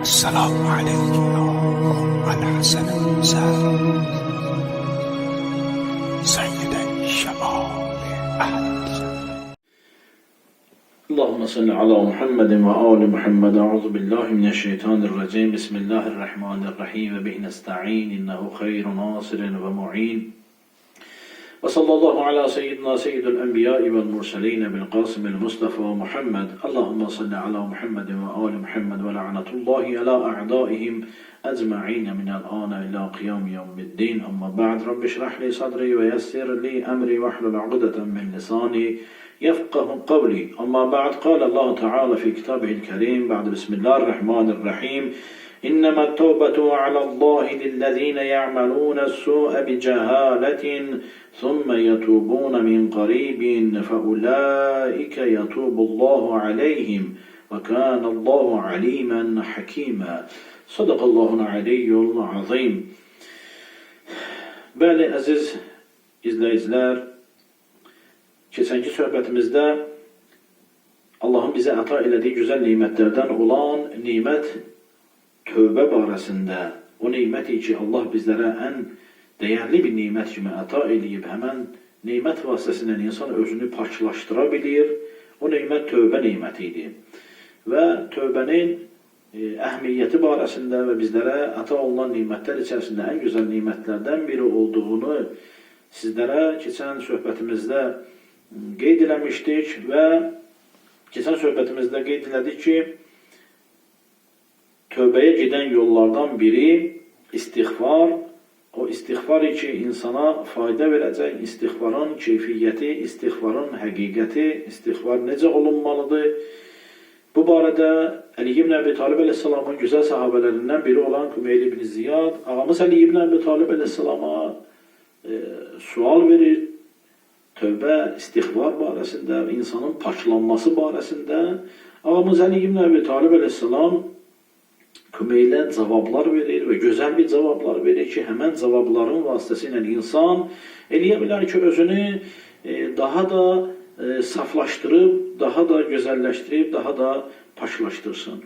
السلام عليك يا الحسن المسافر سيد الشباب اللهم صل على محمد وآل محمد. أعوذ بالله من الشيطان الرجيم. بسم الله الرحمن الرحيم. وبه نستعين. إنه خير ناصر ومعين. وصلى الله على سيدنا سيد الأنبياء والمرسلين بالقاسم المصطفى محمد اللهم صل على محمد وآل محمد ولعنة الله على أعدائهم أجمعين من الآن إلى قيام يوم الدين. أما بعد رب اشرح لي صدري ويسر لي أمري واحلل عقدة من لساني يفقه قولي. أما بعد قال الله تعالى في كتابه الكريم بعد بسم الله الرحمن الرحيم إنما التوبة على الله للذين يعملون السوء بجهالة ثم يتوبون من قريب فأولئك يتوب الله عليهم وكان الله عليما حكيما صدق الله العلي العظيم Bəli, əziz izləyicilər, keçənki söhbətimizdə Allahın bizə əta elədiyi gözəl nimətlərdən olan nimət tövbə barəsində, o niməti ki, Allah bizlərə ən dəyərli bir nimət kimi əta eləyib, həmən nimət vasitəsilə insan özünü paklaşdıra bilir, o nimət tövbə niməti idi. Və tövbənin e, əhmiyyəti barəsində və bizlərə əta olunan nimətlər içərisində ən gözəl nimətlərdən biri olduğunu sizlərə keçən söhbətimizdə qeyd eləmişdik və keçən söhbətimizdə qeyd elədik ki, tövbəyə gedən yollardan biri istiğfar, o istiğfar ki insana fayda verəcək, istiğfarın keyfiyyəti, istiğfarın həqiqəti, istiğfar necə olunmalıdır? Bu barədə Əli ibn Əbi Talib əleyhissalamın gözəl sahabələrindən biri olan Kumeyl ibn Ziyad, ağamız Əli ibn Əbi Talib əleyhissalama e, sual verir. Tövbə, istiğfar barəsində, insanın paklanması barəsində ağamız Əli ibn Əbi Talib əleyhissalam Kümeylə cavablar verir və gözəl bir cavablar verir ki, həmən cavabların vasitəsilə insan eləyə bilər ki, özünü e, daha da e, saflaşdırıb, daha da gözəlləşdirib, daha da paşlaşdırsın.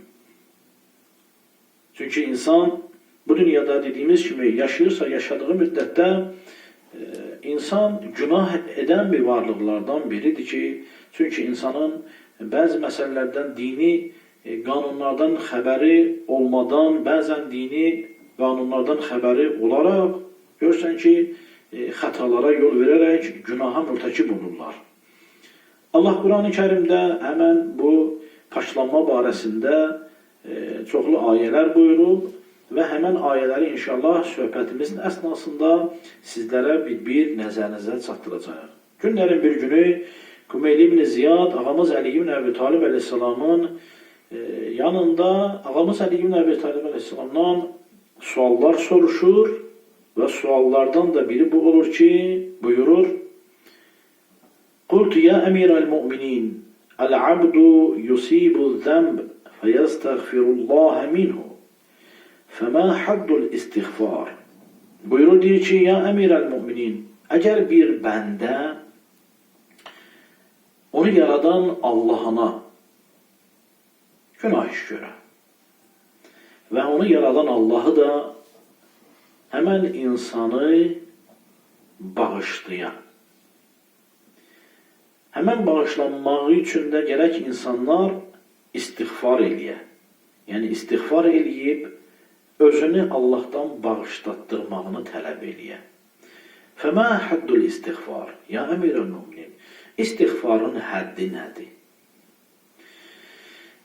Çünki insan bu dünyada dediyimiz kimi yaşayırsa, yaşadığı müddətdə e, insan günah edən bir varlıqlardan biridir ki, çünki insanın bəzi məsələlərdən dini qanunlardan xəbəri olmadan, bəzən dini qanunlardan xəbəri olaraq görsən ki, e, xətalara yol verərək günaha mürtəkib olurlar. Allah Quran-ı Kərimdə həmən bu paşlanma barəsində e, çoxlu ayələr buyurub və həmən ayələri inşallah söhbətimizin əsnasında sizlərə bir-bir nəzərinizə çatdıracağıq. Günlərin bir günü Kumeyli ibn Ziyad, ağamız Əli ibn Əbi Talib əleyhissalamın ee, yanında Ağamız Ali ibn Əbi Talib əleyhissalamdan suallar soruşur və suallardan da biri bu olur ki, buyurur: "Qultu ya emir emiral mu'minin, el-abdu yusibu zəmb feyastaghfirullah minhu. Fema haddul istighfar?" Buyurur deyir ki, ya emir emiral mu'minin, əgər bir bəndə onu yaradan Allahına günah iş göre ve onu yaradan Allah'ı da hemen insanı bağışlayan Hemen bağışlanmağı üçün də gərək insanlar istiğfar eləyə. Yəni istiğfar eləyib özünü Allahdan bağışlatdırmağını tələb eləyə. Fəmə haddul istiğfar? Ya əmirəl müminin. İstiğfarın həddi nədir?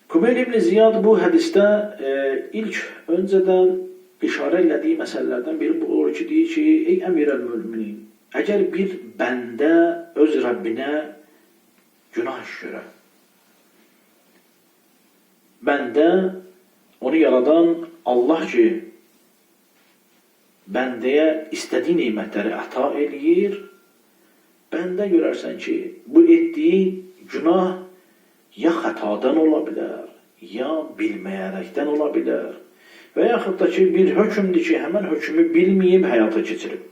Kumeyl ibn Ziyad bu hədisdə e, ilk öncədən işarə elədiyi məsələlərdən biri bu olur ki, deyir ki, ey əmirəl müminin, əgər bir bəndə öz Rəbbinə Günah işləyirəm. Bəndə onu yaradan Allah ki, bəndəyə istədiyi nemətləri əta eləyir, bəndə görərsən ki, bu etdiyi günah ya xətadan ola bilər, ya bilməyərəkdən ola bilər və yaxud da ki, bir hökmdür ki, həmən hökmü bilməyib həyata keçirib.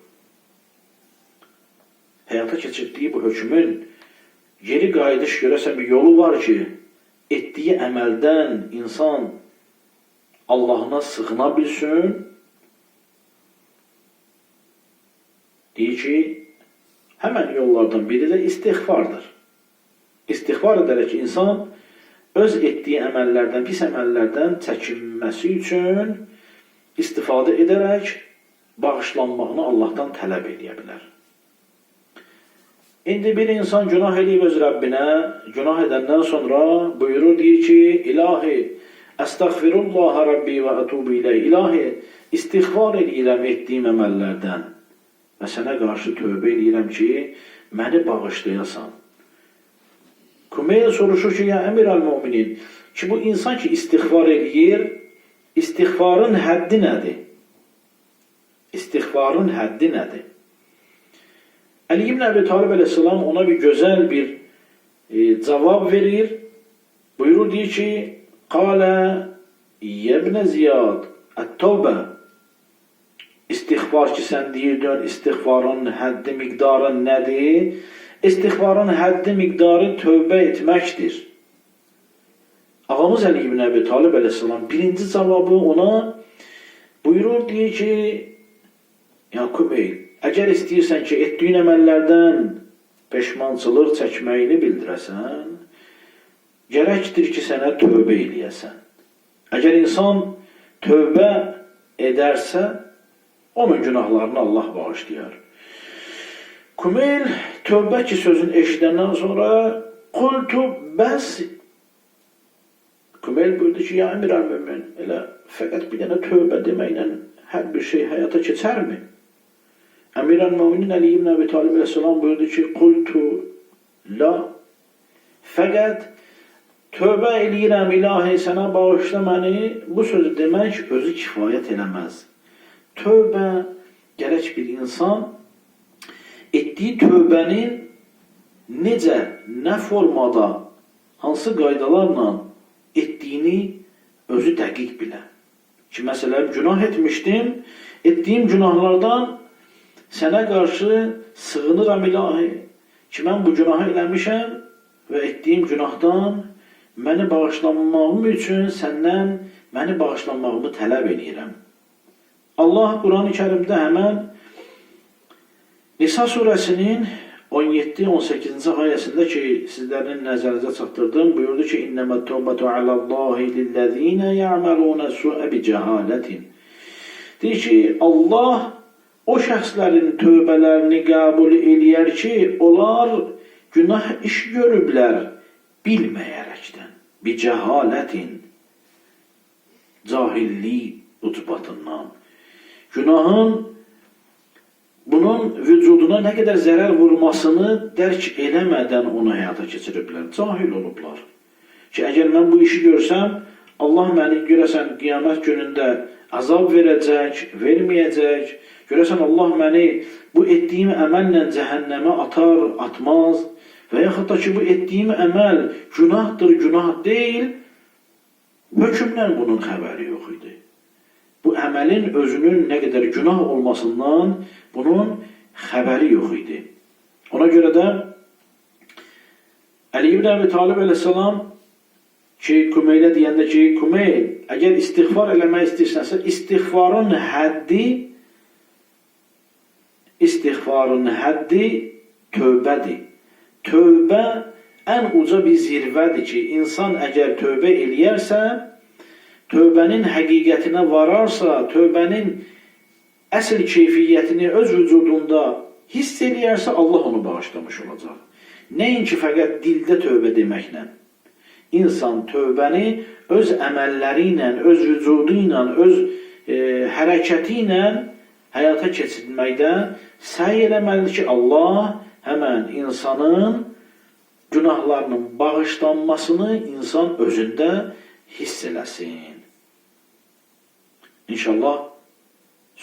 Həyata keçirdiyi bu hökmün geri qayıdış görəsən bir yolu var ki, etdiyi əməldən insan Allah'ına sığına bilsin. Deyir ki, hemen yollardan biri de istiğfardır. İstiğfar ederek insan öz etdiyi əməllərdən, pis əməllərdən çəkinməsi üçün istifadə edərək bağışlanmağını Allah'tan tələb edə bilər. İndi bir insan günah edib öz Rəbbinə, günah edəndən sonra buyurur, deyir ki, İlahi, əstəğfirullah Rabbi və ətubu iləyh. İlahi, istiğfar edirəm etdiyim əməllərdən və sənə qarşı tövbə edirəm ki, məni bağışlayasan. Kumeyl soruşur ki, ya emir al müminin, ki bu insan ki istiğfar edir, istiğfarın həddi nədir? İstiğfarın həddi nədir? Ali ibn Əbi Talib əleyhissalam ona bir gözəl bir e, cavab verir. Buyurur deyir ki, Qala yebne Ziyad, ət-tövbə İstiğfar ki sən deyirdin, istiğfarın həddi miqdarı nədir? İstiğfarın həddi miqdarı tövbə etməkdir. Ağamız Əli ibn Əbi Talib əleyhissalam birinci cavabı ona buyurur deyir ki, Yakub bey, əgər istəyirsən ki, etdiyin əməllərdən peşmançılıq çəkməyini bildirəsən, gərəkdir ki, sənə tövbə eləyəsən. Əgər insan tövbə edərsə, onun günahlarını Allah bağışlayar. Kumeyl tövbə ki sözünü eşidəndən sonra qultu bəs Kumeyl buyurdu ki, ya emir mümin, elə fəqət bir dənə tövbə deməklə hər bir şey həyata keçərmi? Əmir el-Müminin Ali ibn Əbi Talib əleyhissalam buyurdu ki, qultu la fəqət tövbə eləyirəm ilahi sənə bağışla bu sözü demək özü kifayət eləməz. Tövbə gərək bir insan etdiyi tövbənin necə, nə formada, hansı qaydalarla etdiyini özü dəqiq bilə. Ki, məsələn, günah etmişdim, etdiyim günahlardan sənə qarşı sığınıram ilahi. Ki, mən bu günahı eləmişəm və etdiyim günahdan məni bağışlanmağım üçün səndən məni bağışlanmağımı tələb edirəm. Allah Quran-ı Kərimdə həmən Nisa surəsinin 17-18-ci ayəsində ki, sizlərin nəzərinizə çatdırdım, buyurdu ki, İnnəmə tövbətü aləllahi lilləzinə ya'məlunə su'ə bi cəhalətin. Deyir ki, Allah o şəxslərin tövbələrini qəbul eləyər ki, onlar günah iş görüblər bilməyərəkdən. Bi cəhalətin. Cahillik ucbatından. Günahın bunun vücuduna nə qədər zərər vurmasını dərk eləmədən onu həyata keçiriblər. Cahil olublar. Ki, əgər mən bu işi görsəm, Allah məni görəsən qiyamət günündə azab verəcək, verməyəcək. Görəsən Allah məni bu etdiyim əməllə cəhənnəmə atar, atmaz. Və yaxud da ki, bu etdiyim əməl günahdır, günah deyil. Hökmdən bunun xəbəri yox idi. Əməlin özünün nə qədər günah olmasından bunun xəbəri yox idi. Ona görə də Əli ibn Əbi Talib əleyhissalam ki, Kumeylə deyəndə ki, Kumeyl, əgər istiğfar eləmək istəyirsənsə, istiğfarın həddi istiğfarın həddi tövbədir. Tövbə ən uca bir zirvədir ki, insan əgər tövbə eləyərsə, tövbənin həqiqətinə vararsa, tövbənin əsl keyfiyyətini öz vücudunda hiss eləyərsə, Allah onu bağışlamış olacaq. Nəinki fəqət dildə tövbə deməklə. İnsan tövbəni öz əməlləri ilə, öz vücudu ilə, öz e, hərəkəti ilə həyata keçirməkdə səy eləməlidir ki, Allah həmən insanın günahlarının bağışlanmasını insan özündə hiss eləsin. İnşallah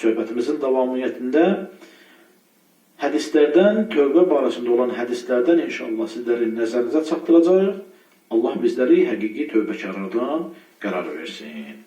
söhbətimizin davamiyyətində hədislərdən, tövbə barəsində olan hədislərdən inşallah sizlərin nəzərinizə çatdıracağıq. Allah bizləri həqiqi tövbəkarlardan qərar versin.